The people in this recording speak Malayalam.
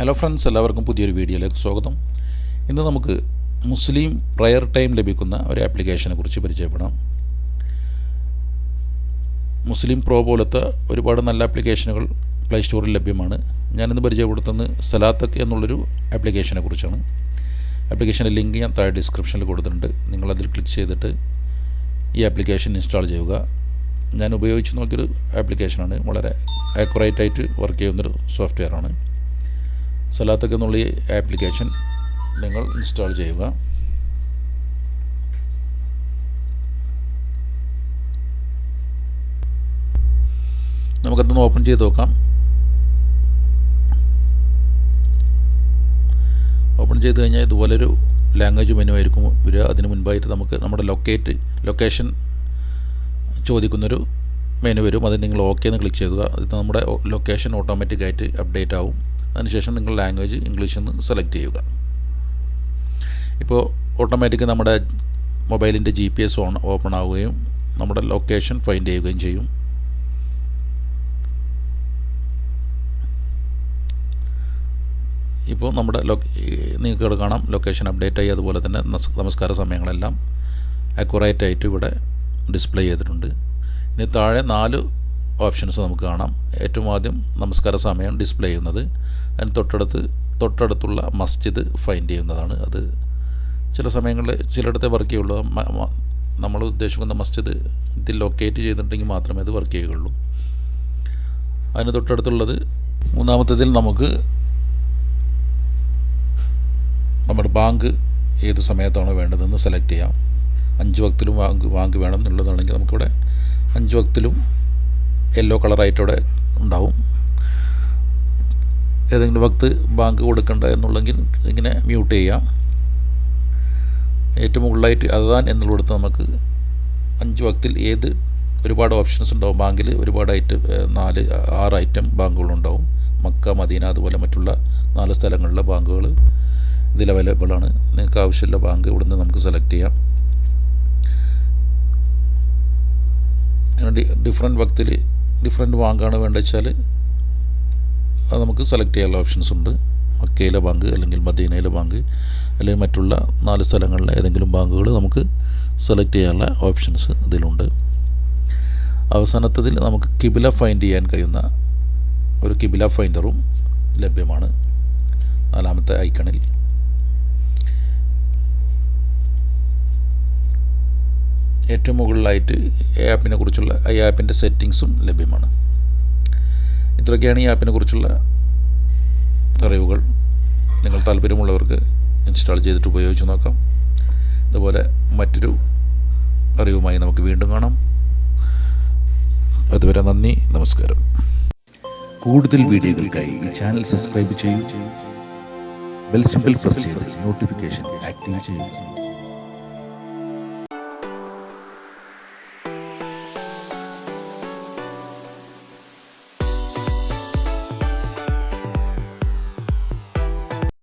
ഹലോ ഫ്രണ്ട്സ് എല്ലാവർക്കും പുതിയൊരു വീഡിയോയിലേക്ക് സ്വാഗതം. ഇന്ന് നമുക്ക് മുസ്ലിം പ്രയർ ടൈം ലഭിക്കുന്ന ഒരു ആപ്ലിക്കേഷനെ കുറിച്ച് പരിചയപ്പെടാം. മുസ്ലിം പ്രോ പോലത്തെ ഒരുപാട് നല്ല ആപ്ലിക്കേഷനുകൾ പ്ലേ സ്റ്റോറിൽ ലഭ്യമാണ്. ഞാനിന്ന് പരിചയപ്പെടുത്തുന്നത് സലാത്തക് എന്നുള്ളൊരു ആപ്ലിക്കേഷനെ കുറിച്ചാണ്. ആപ്ലിക്കേഷന്റെ ലിങ്ക് ഞാൻ താഴെ ഡിസ്ക്രിപ്ഷനിൽ കൊടുത്തിട്ടുണ്ട്. നിങ്ങളതിൽ ക്ലിക്ക് ചെയ്തിട്ട് ഈ ആപ്ലിക്കേഷൻ ഇൻസ്റ്റാൾ ചെയ്യുക. ഞാൻ ഉപയോഗിച്ച് നോക്കിയൊരു ആപ്ലിക്കേഷനാണ് വളരെ ആക്യുറേറ്റ് ആയിട്ട് വർക്ക് ചെയ്യുന്നൊരു സോഫ്റ്റ്വെയറാണ് സലാത്തക്ക് എന്നുള്ള ഈ ആപ്ലിക്കേഷൻ നിങ്ങൾ ഇൻസ്റ്റാൾ ചെയ്യുക. നമുക്കതൊന്ന് ഓപ്പൺ ചെയ്ത് നോക്കാം. ഓപ്പൺ ചെയ്ത് കഴിഞ്ഞാൽ ഇതുപോലൊരു ലാംഗ്വേജ് മെനു ആയിരിക്കും വരിക. അതിന് മുൻപായിട്ട് നമുക്ക് നമ്മുടെ ലൊക്കേറ്റ് ലൊക്കേഷൻ ചോദിക്കുന്നൊരു മെനു വരും. അത് നിങ്ങൾ ഓക്കെ എന്ന് ക്ലിക്ക് ചെയ്യുക. ഇത് നമ്മുടെ ലൊക്കേഷൻ ഓട്ടോമാറ്റിക്കായിട്ട് അപ്ഡേറ്റ് ആവും. അതിനുശേഷം നിങ്ങൾ ലാംഗ്വേജ് ഇംഗ്ലീഷ് എന്ന് സെലക്ട് ചെയ്യുക. ഇപ്പോൾ ഓട്ടോമാറ്റിക് നമ്മുടെ മൊബൈലിന്റെ G P S on open ആവുകയും നമ്മുടെ ലൊക്കേഷൻ ഫൈൻഡ് ചെയ്യുകയും ചെയ്യും. ഇപ്പോൾ നമ്മുടെ ലൊ നിങ്ങൾക്ക് കാണാം ലൊക്കേഷൻ അപ്ഡേറ്റ് ആയി. അതുപോലെ തന്നെ നമസ് നമസ്കാര സമയങ്ങളെല്ലാം അക്യുറേറ്റ് ആയിട്ട് ഇവിടെ ഡിസ്പ്ലേ ചെയ്തിട്ടുണ്ട്. ഇനി താഴെ നാല് ഓപ്ഷൻസ് നമുക്ക് കാണാം. ഏറ്റവും ആദ്യം നമസ്കാര സമയം ഡിസ്പ്ലേ ചെയ്യുന്നത്. അതിന് തൊട്ടടുത്ത് തൊട്ടടുത്തുള്ള മസ്ജിദ് ഫൈൻഡ് ചെയ്യുന്നതാണ്. അത് ചില സമയങ്ങളിൽ ചിലയിടത്തെ വർക്ക് ചെയ്യുള്ളൂ. നമ്മൾ ഉദ്ദേശിക്കുന്ന മസ്ജിദ് ഇതിൽ ലൊക്കേറ്റ് ചെയ്തിട്ടുണ്ടെങ്കിൽ മാത്രമേ അത് വർക്ക് ചെയ്യുകയുള്ളൂ. അതിന് തൊട്ടടുത്തുള്ളത് മൂന്നാമത്തേതിൽ നമുക്ക് നമ്മുടെ ബാങ്ക് ഏത് സമയത്താണോ വേണ്ടതെന്ന് സെലക്ട് ചെയ്യാം. അഞ്ച് വക്തിലും ബാങ്ക് ബാങ്ക് വേണം എന്നുള്ളതാണെങ്കിൽ നമുക്കിവിടെ അഞ്ച് വക്തിലും യെല്ലോ കളറായിട്ട് ഇവിടെ ഉണ്ടാവും. ഏതെങ്കിലും വക്ത് ബാങ്ക് കൊടുക്കണ്ട എന്നുള്ളെങ്കിൽ ഇങ്ങനെ മ്യൂട്ട് ചെയ്യാം. ഏറ്റവും മുകളിലായിട്ട് അതാൻ എന്നുള്ളിടത്ത് നമുക്ക് അഞ്ച് വക്തിൽ ഏത് ഒരുപാട് ഓപ്ഷൻസ് ഉണ്ടാവും. ബാങ്കിൽ ഒരുപാട് ഐറ്റം നാല് ആറ് ഐറ്റം ബാങ്കുകളുണ്ടാവും മക്ക മദീന അതുപോലെ മറ്റുള്ള നാല് സ്ഥലങ്ങളിലെ ബാങ്കുകൾ ഇതിൽ അവൈലബിൾ ആണ്. നിങ്ങൾക്ക് ആവശ്യമുള്ള ബാങ്ക് ഇവിടുന്ന് നമുക്ക് സെലക്ട് ചെയ്യാം. ഡിഫറെന്റ് വക്തിൽ ഡിഫറെന്റ് ബാങ്കാണ് വേണ്ടത് വെച്ചാൽ അത് നമുക്ക് സെലക്ട് ചെയ്യാനുള്ള ഓപ്ഷൻസ് ഉണ്ട്. മക്കയിലെ ബാങ്ക് അല്ലെങ്കിൽ മദീനയിലെ ബാങ്ക് അല്ലെങ്കിൽ മറ്റുള്ള നാല് സ്ഥലങ്ങളിലെ ഏതെങ്കിലും ബാങ്കുകൾ നമുക്ക് സെലക്ട് ചെയ്യാനുള്ള ഓപ്ഷൻസ് ഇതിലുണ്ട്. അവസാനത്തതിൽ നമുക്ക് കിബില ഫൈൻഡ് ചെയ്യാൻ കഴിയുന്ന ഒരു കിബില ഫൈൻഡറും ലഭ്യമാണ്. നാലാമത്തെ ഐക്കണിൽ ഏറ്റവും മുകളിലായിട്ട് ഈ ആപ്പിനെ കുറിച്ചുള്ള ഈ ആപ്പിന്റെ സെറ്റിങ്സും ലഭ്യമാണ്. ഇത്രയൊക്കെയാണ് ഈ ആപ്പിനെ കുറിച്ചുള്ള അറിവുകൾ. നിങ്ങൾ താല്പര്യമുള്ളവർക്ക് ഇൻസ്റ്റാൾ ചെയ്തിട്ട് ഉപയോഗിച്ച് നോക്കാം. അതുപോലെ മറ്റൊരു അറിവുമായി നമുക്ക് വീണ്ടും കാണാം. അതുവരെ നന്ദി നമസ്കാരം. കൂടുതൽ വീഡിയോകൾക്കായി ഈ ചാനൽ സബ്സ്ക്രൈബ് ചെയ്യൂ. ബെൽ സിമ്പിൾ പ്രസ് ചെയ്ത് നോട്ടിഫിക്കേഷൻ ആക്റ്റീവ് ചെയ്യുക